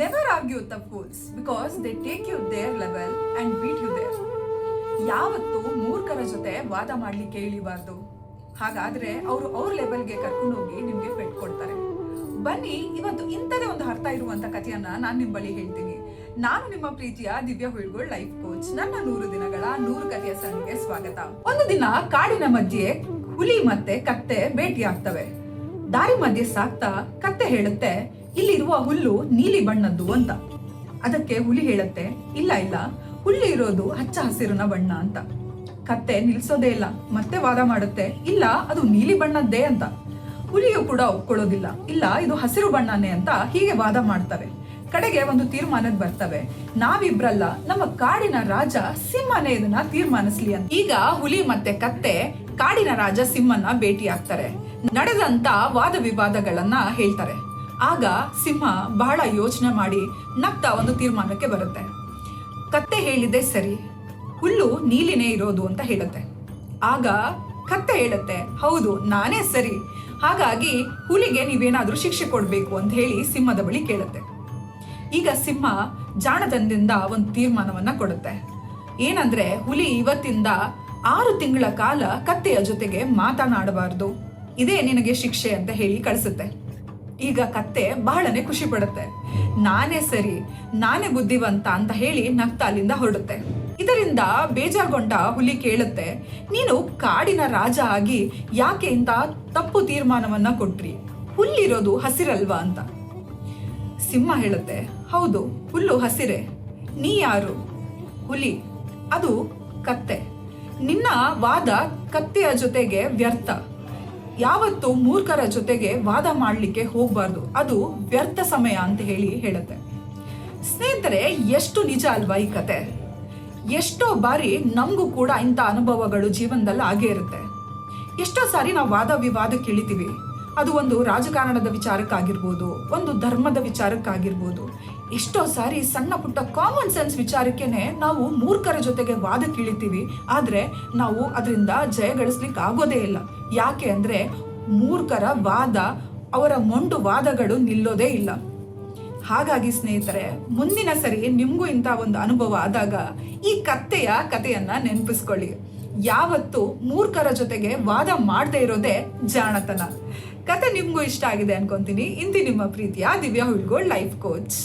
Never argue the fools because they take you their level and beat you there ಯಾವತ್ತು ಮೂರ್ಖರ ಜೊತೆ ವಾದ ಮಾಡ್ಲಿಕ್ಕೆ ಇಳಿಬಾರ್ದು. ಹಾಗಾದ್ರೆ ಅವರು ಅವ್ರ ಲೆವೆಲ್ಗೆ ಕರ್ಕೊಂಡು ಹೋಗಿ ನಿಮ್ಗೆ ಪೆಟ್ ಕೊಡ್ತಾರೆ. ಬನ್ನಿ, ಇವತ್ತು ಇಂಥದೇ ಒಂದು ಅರ್ಥ ಇರುವಂತ ಕಥೆಯನ್ನ ನಾನು ನಿಮ್ಮ ಬಳಿ ಹೇಳ್ತೀನಿ. ನಾನು ನಿಮ್ಮ ಪ್ರೀತಿಯ ದಿವ್ಯ ಹುಳ್ಗೋಳ್ ಲೈಫ್ ಕೋಚ್ ನನ್ನ ನೂರು ದಿನಗಳ ನೂರು ಕಥೆಯ ಸರಣಿಗೆ ಸ್ವಾಗತ. ಒಂದು ದಿನ ಕಾಡಿನ ಮಧ್ಯೆ ಹುಲಿ ಮತ್ತೆ ಕತ್ತೆ ಭೇಟಿಯಾಗ್ತವೆ. ದಾರಿ ಮಧ್ಯೆ ಸಾಕ್ತಾ ಕತ್ತೆ ಹೇಳುತ್ತೆ ಇಲ್ಲಿರುವ ಹುಲ್ಲು ನೀಲಿ ಬಣ್ಣದ್ದು ಅಂತ. ಅದಕ್ಕೆ ಹುಲಿ ಹೇಳತ್ತೆ, ಇಲ್ಲ ಇಲ್ಲ, ಹುಲ್ಲು ಇರೋದು ಹಚ್ಚ ಹಸಿರಿನ ಬಣ್ಣ ಅಂತ. ಕತ್ತೆ ನಿಲ್ಸೋದೇ ಇಲ್ಲ, ಮತ್ತೆ ವಾದ ಮಾಡುತ್ತೆ, ಇಲ್ಲ, ಅದು ನೀಲಿ ಬಣ್ಣದ್ದೇ ಅಂತ. ಹುಲಿಯು ಕೂಡ ಒಪ್ಕೊಳ್ಳೋದಿಲ್ಲ, ಇಲ್ಲ, ಇದು ಹಸಿರು ಬಣ್ಣನೇ ಅಂತ ಹೀಗೆ ವಾದ ಮಾಡ್ತವೆ. ಕಡೆಗೆ ಒಂದು ತೀರ್ಮಾನಕ್ಕೆ ಬರ್ತವೆ. ನಾವಿಬ್ರಲ್ಲ, ನಮ್ಮ ಕಾಡಿನ ರಾಜ ಸಿಂಹನೇ ಇದನ್ನ ತೀರ್ಮಾನಿಸ್ಲಿ ಅಂತ. ಈಗ ಹುಲಿ ಮತ್ತೆ ಕತ್ತೆ ಕಾಡಿನ ರಾಜ ಸಿಂಹನ ಭೇಟಿ ಆಗ್ತಾರೆ ನಡೆದಂತ ವಾದ ವಿವಾದಗಳನ್ನ ಹೇಳ್ತಾರೆ. ಆಗ ಸಿಂಹ ಬಹಳ ಯೋಚನೆ ಮಾಡಿ ನಗ್ತಾ ಒಂದು ತೀರ್ಮಾನಕ್ಕೆ ಬರುತ್ತೆ. ಕತ್ತೆ ಹೇಳಿದೆ ಸರಿ, ಹುಲ್ಲು ನೀಲಿನೇ ಇರೋದು ಅಂತ ಹೇಳುತ್ತೆ. ಆಗ ಕತ್ತೆ ಹೇಳುತ್ತೆ, ಹೌದು, ನಾನೇ ಸರಿ. ಹಾಗಾಗಿ ಹುಲಿಗೆ ನೀವೇನಾದರೂ ಶಿಕ್ಷೆ ಕೊಡಬೇಕು ಅಂತ ಹೇಳಿ ಸಿಂಹದ ಬಳಿ ಕೇಳುತ್ತೆ. ಈಗ ಸಿಂಹ ಜಾಣತನದಿಂದ ಒಂದು ತೀರ್ಮಾನವನ್ನು ಕೊಡುತ್ತೆ. ಏನಂದ್ರೆ ಹುಲಿ ಇವತ್ತಿಂದ ಆರು ತಿಂಗಳ ಕಾಲ ಕತ್ತೆಯ ಜೊತೆಗೆ ಮಾತನಾಡಬಾರದು. ಇದೇ ನಿನಗೆ ಶಿಕ್ಷೆ ಅಂತ ಹೇಳಿ ಕಳಿಸುತ್ತೆ. ಈಗ ಕತ್ತೆ ಬಹಳನೇ ಖುಷಿ ಪಡುತ್ತೆ. ನಾನೇ ಸರಿ, ನಾನೇ ಬುದ್ಧಿವಂತ ಅಂತ ಹೇಳಿ ನಗ್ತಾ ಅಲ್ಲಿಂದ ಹೊರಡುತ್ತೆ. ಇದರಿಂದ ಬೇಜಾರ್ಗೊಂಡ ಹುಲಿ ಕೇಳುತ್ತೆ, ನೀನು ಕಾಡಿನ ರಾಜ ಆಗಿ ಯಾಕೆ ಇಂತ ತಪ್ಪು ತೀರ್ಮಾನವನ್ನ ಕೊಟ್ರಿ? ಹುಲ್ಲಿರೋದು ಹಸಿರಲ್ವಾ ಅಂತ. ಸಿಂಹ ಹೇಳುತ್ತೆ, ಹೌದು, ಹುಲ್ಲು ಹಸಿರೆ. ನೀ ಯಾರು? ಹುಲಿ, ಅದು ಕತ್ತೆ. ನಿನ್ನ ವಾದ ಕತ್ತೆಯ ಜೊತೆಗೆ ವ್ಯರ್ಥ. ಯಾವತ್ತು ಮೂರ್ಖರ ಜೊತೆಗೆ ವಾದ ಮಾಡಲಿಕ್ಕೆ ಹೋಗಬಾರ್ದು. ಅದು ವ್ಯರ್ಥ ಸಮಯ ಅಂತ ಹೇಳಿ ಹೇಳುತ್ತೆ. ಸ್ನೇಹಿತರೆ, ಎಷ್ಟು ನಿಜ ಅಲ್ವಾ ಈ ಕತೆ? ಎಷ್ಟೋ ಬಾರಿ ನಮಗೂ ಕೂಡ ಇಂಥ ಅನುಭವಗಳು ಜೀವನದಲ್ಲಿ ಆಗೇ ಇರುತ್ತೆ. ಎಷ್ಟೋ ಸಾರಿ ನಾವು ವಾದ ವಿವಾದಕ್ಕೆ ಕೇಳಿತೀವಿ ಅದು ಒಂದು ರಾಜಕಾರಣದ ವಿಚಾರಕ್ಕಾಗಿರ್ಬೋದು, ಒಂದು ಧರ್ಮದ ವಿಚಾರಕ್ಕಾಗಿರ್ಬೋದು. ಎಷ್ಟೋ ಸಾರಿ ಸಣ್ಣ ಪುಟ್ಟ ಕಾಮನ್ ಸೆನ್ಸ್ ವಿಚಾರಕ್ಕೇನೆ ನಾವು ಮೂರ್ಖರ ಜೊತೆಗೆ ವಾದ ಕೀಳಿತೀವಿ. ಆದರೆ ನಾವು ಅದರಿಂದ ಜಯ ಗಳಿಸ್ಲಿಕ್ಕೆ ಆಗೋದೇ ಇಲ್ಲ. ಯಾಕೆ ಅಂದರೆ ಮೂರ್ಖರ ವಾದ, ಅವರ ಮೊಂಡು ವಾದಗಳು ನಿಲ್ಲೋದೇ ಇಲ್ಲ. ಹಾಗಾಗಿ ಸ್ನೇಹಿತರೆ, ಮುಂದಿನ ಸರಿ ನಿಮಗೂ ಇಂಥ ಒಂದು ಅನುಭವ ಆದಾಗ ಈ ಕತ್ತೆಯ ಕಥೆಯನ್ನು ನೆನಪಿಸ್ಕೊಳ್ಳಿ. ಯಾವತ್ತು ಮೂರ್ಖರ ಜೊತೆಗೆ ವಾದ ಮಾಡದೇ ಇರೋದೇ ಜಾಣತನ. ಕತೆ ನಿಮಗೂ ಇಷ್ಟ ಆಗಿದೆ ಅನ್ಕೊಂತೀನಿ. ಇಂತಿ ನಿಮ್ಮ ಪ್ರೀತಿಯ ದಿವ್ಯಾ ಹುಳ್ಗೋಳ್ ಲೈಫ್ ಕೋಚ್